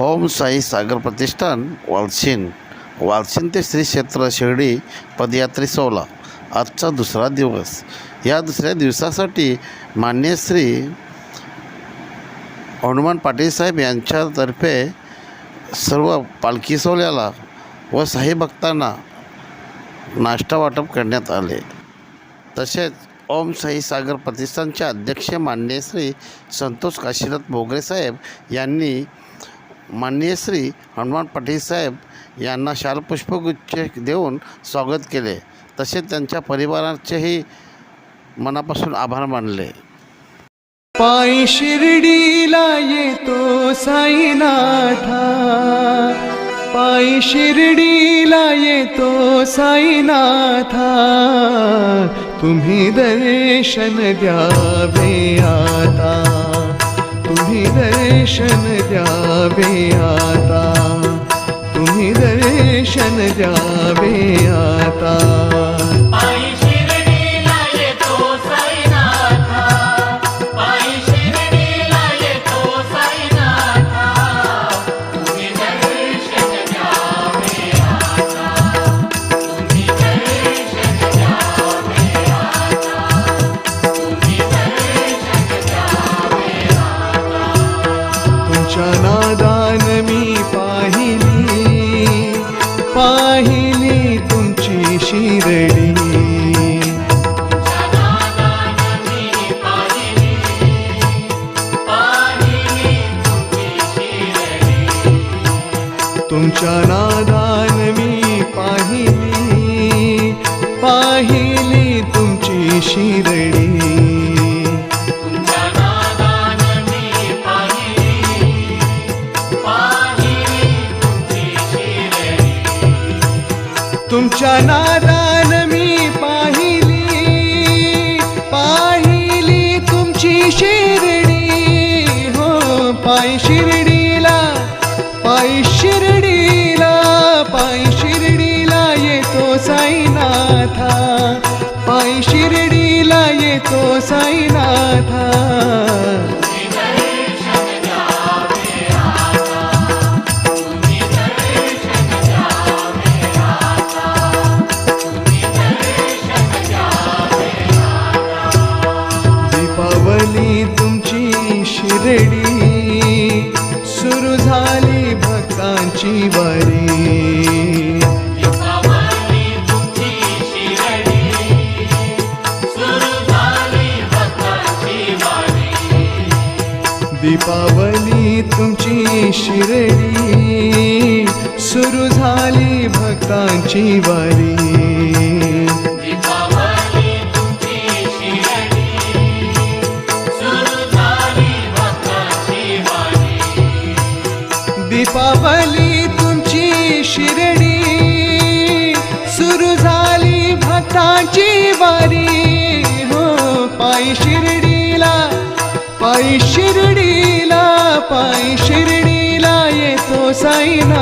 ओम साई सागर प्रतिष्ठान वालशीन वालशीन ते श्री क्षेत्र शिर्डी पदयात्री सोहळा. आजचा दुसरा दिवस. या दुसऱ्या दिवसासाठी मान्य श्री हनुमान पाटील साहेब यांच्यातर्फे सर्व पालखी सोहळ्याला व साई भक्तांना नाश्ता वाटप करण्यात आले. तसेच ओम साई सागर प्रतिष्ठानचे अध्यक्ष मान्य श्री संतोष काशीनाथ मोगरे साहेब यांनी माननीय श्री हनुमान पाटील साहेब यांना शालपुष्पगुच्छ देऊन स्वागत केले. तसेच त्यांच्या परिवाराचेही मनापासून आभार मानले. पायी शिर्डीला येतो साईनाथा. पायी शिर्डीला येतो साईनाथा. तुम्ही दर्शन द्यावे आता. दर्शन द्यावे आता. तुम्ही दर्शन द्यावे आता. तुमच्या नादान मी पाहिली पाहिली तुमची शिरडी. तुमच्या नादान मी पाहिली पाहिली तुमची शे शिर्डीला येतो साईनाथा. सुरू झाली भक्तांची वारी. दीपावली तुमची शिर्डी. सुरू झाली भक्ताची वारी. हो पायी शिर्डीला पायी शिर्डीला पायी शिर्डीला येतो साईनाथा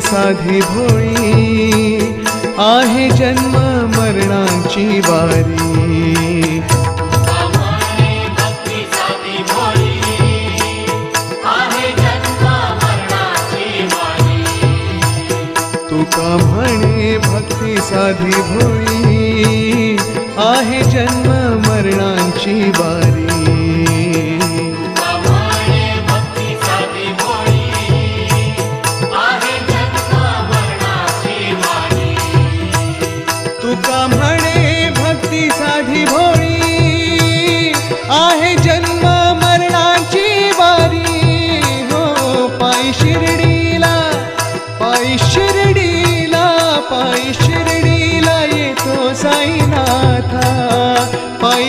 साधी भोळी आहे जन्म जन्म मरणाची वारी. तुका भक्ती साधी भोळी आहे जन्म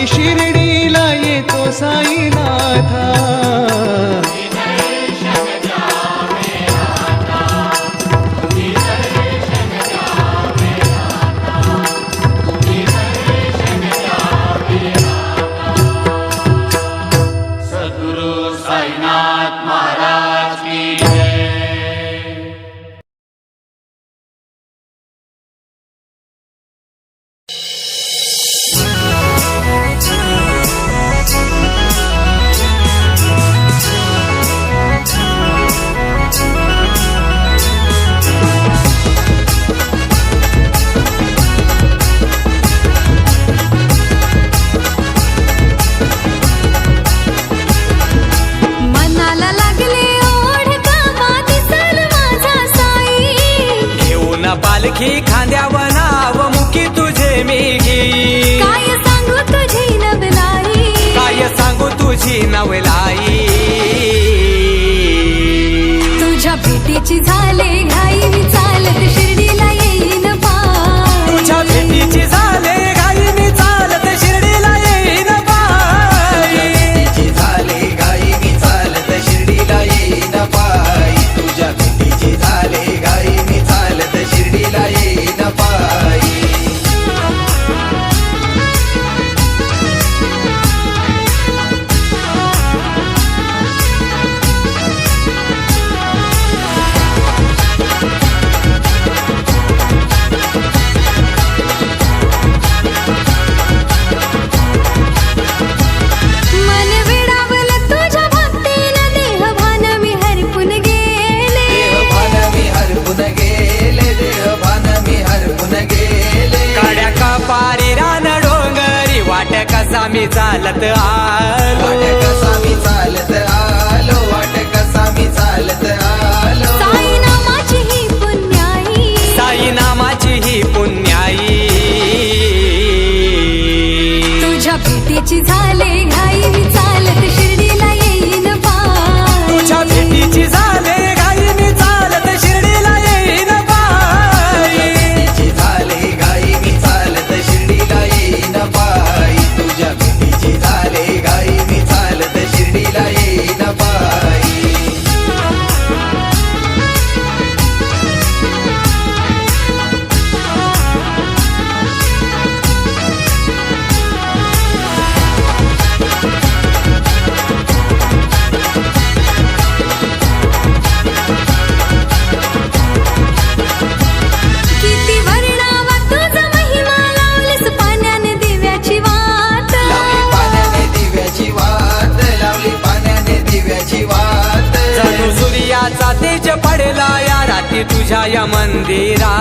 शिर्डीला येतो साईनाथा. पालखी खांद्यावर नाव मुखी तुझे मी घे. काय सांगू तुझी नवलाई काय सांगू तुझी नवलाई तुझ्या भेटीची झाले घाई मी चालत श्री आम्ही चालत आलो. तुझ्या या मंदिरा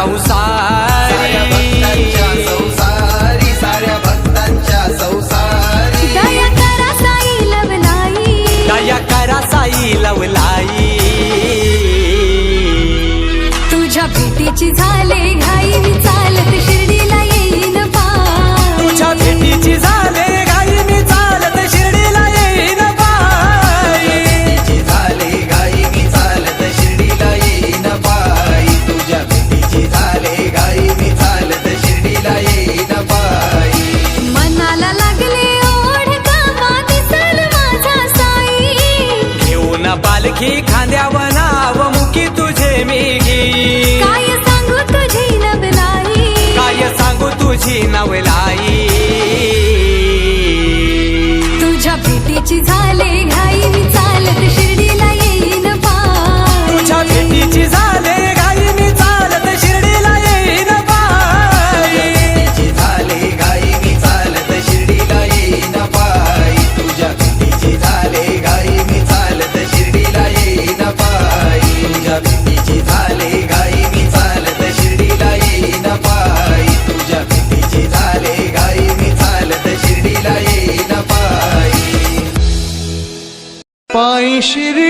so sorry.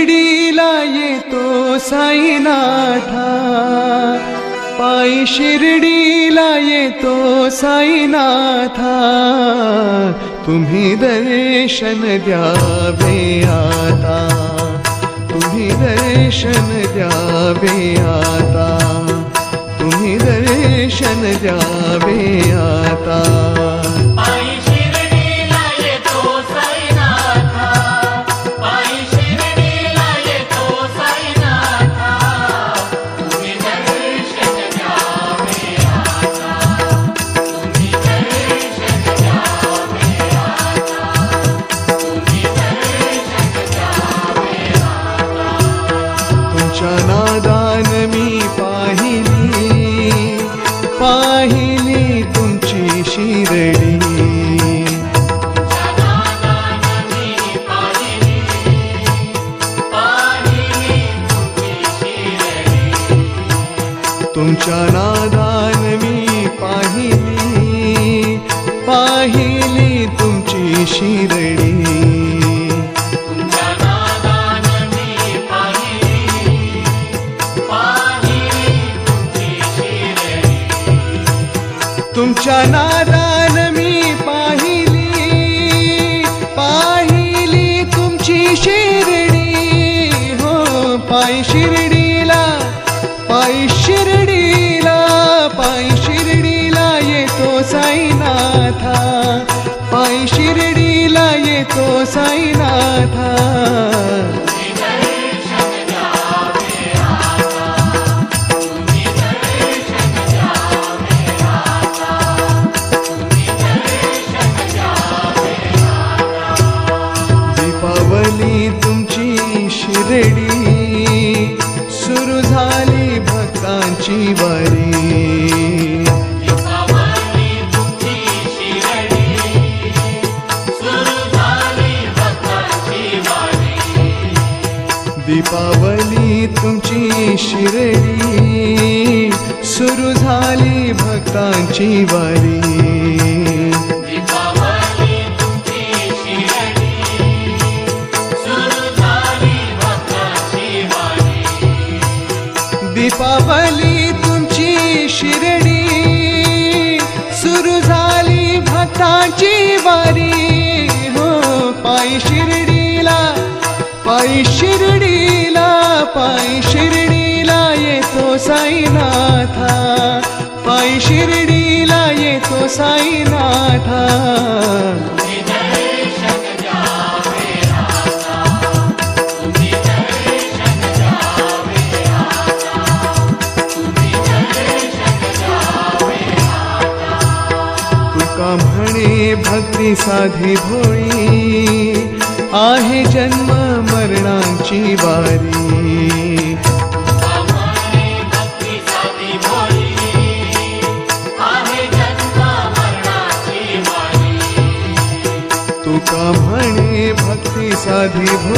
तो शिरडीला पाई शिरडी लाए तो साई नाथा तुम्हें दर्शन द्यावे आता। तुम्हें दर्शन द्यावे आता। तुम्हें दर्शन द्यावे आता। तुमच्या नादान मी पाहिली. पाहिली तुमची शिरडी. हो पाय शिर्डीला पाय शिर्डीला पाय शिर्डीला येतो साईनाथा. पाय शिर्डीला येतो साईनाथा. दीपावली तुमची शिरडी. सुरू झाली भक्तांची वारी. दीपावली तुमची शिरडी. सुरू झाली भक्तांची पायी शिर्डीला पायी शिर्डीला येतो साईनाथा पायी शिर्डीला येतो साईनाथा। तुम्ही दर्शन द्यावे आता तुम्ही दर्शन द्यावे आता तुम्ही दर्शन द्यावे तुका म्हणे भक्ती साधी भोळी आहे जन्म मरणांची वारी. तुका म्हणे भक्ती साधी भो